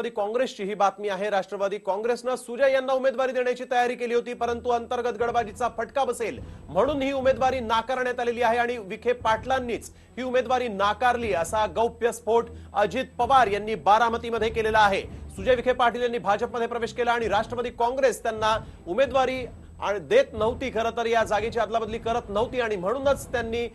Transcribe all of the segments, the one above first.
राष्ट्रवादी काँग्रेसची ही बातमी आहे. राष्ट्रवादी काँग्रेसनं सुजय यांना उमेदवारी देण्याची तयारी केली होती परंतु अंतर्गत गडबाजीचा फटका बसेल म्हणून ही उमेदवारी नाकारण्यात आलेली आहे आणि विखे पाटलांनीच ही उमेदवारी नाकारली असा गौप्य स्फोट अजित पवार यांनी बारामतीमध्ये केलेला आहे. सुजय विखे पाटील यांनी भाजपमध्ये प्रवेश केला आणि राष्ट्रवादी काँग्रेस त्यांना उमेदवारी आणि देत नव्हती खरं तर या जागेची अदलाबदली करत नव्हती आणि म्हणूनच त्यांनी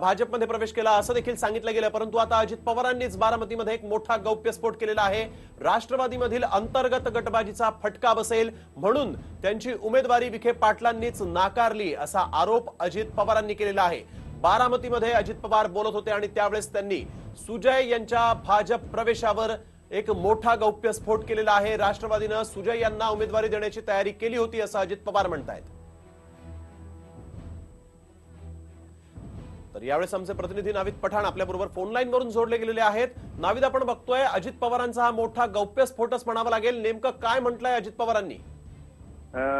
भाजपमध्ये प्रवेश केला असं देखील सांगितलं गेलं. परंतु आता अजित पवारांनीच बारामतीमध्ये एक मोठा गौप्यस्फोट केलेला आहे. राष्ट्रवादीमधील अंतर्गत गटबाजीचा फटका बसेल म्हणून त्यांची उमेदवारी विखे पाटलांनीच नाकारली असा आरोप अजित पवारांनी केलेला आहे. बारामतीमध्ये अजित पवार बोलत होते आणि त्यावेळेस त्यांनी सुजय यांच्या भाजप प्रवेशावर एक मोठा गौप्यस्फोट केलेला आहे. राष्ट्रवादीनं सुजय यांना उमेदवारी देण्याची तयारी केली होती असं अजित पवार म्हणतायत. तर यावेळेस आमचे प्रतिनिधी नाविद पठाण आपल्याबरोबर फोन लाईन वरून जोडले गेलेले आहेत. नाविद आपण बघतोय अजित पवारांचा हा मोठा गौप्यस्फोटच म्हणावा लागेल. नेमकं काय म्हटलंय अजित पवारांनी?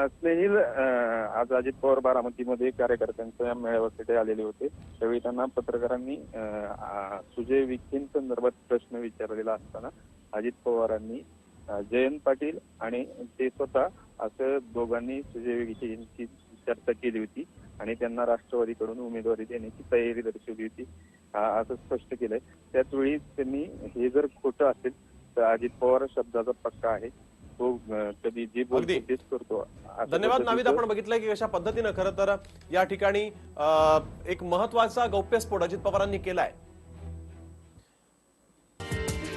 स्नेहिल आज अजित पवार बारामतीमध्ये कार्यकर्त्यांच्या मेळाव्यासाठी आलेले होते. त्यावेळी त्यांना पत्रकारांनी सुजय विखेंसंदर्भात प्रश्न विचारलेला असताना अजित पवारांनी जयंत पाटील आणि ते स्वतः असं दोघांनी सुजय विखे यांची चर्चा केली होती आणि त्यांना राष्ट्रवादीकडून उमेदवारी देण्याची तयारी दर्शवली होती. असं स्पष्ट केलंय. त्याच वेळी त्यांनी हे जर खोटं असेल तर अजित पवार शब्दाचा पक्का आहे. तो कधी जे बोलतो. तेच करतो. धन्यवाद नाविद आपण बघितलंय की कशा पद्धतीनं खरं तर या ठिकाणी एक महत्त्वाचा गौप्यस्फोट अजित पवारांनी केलाय.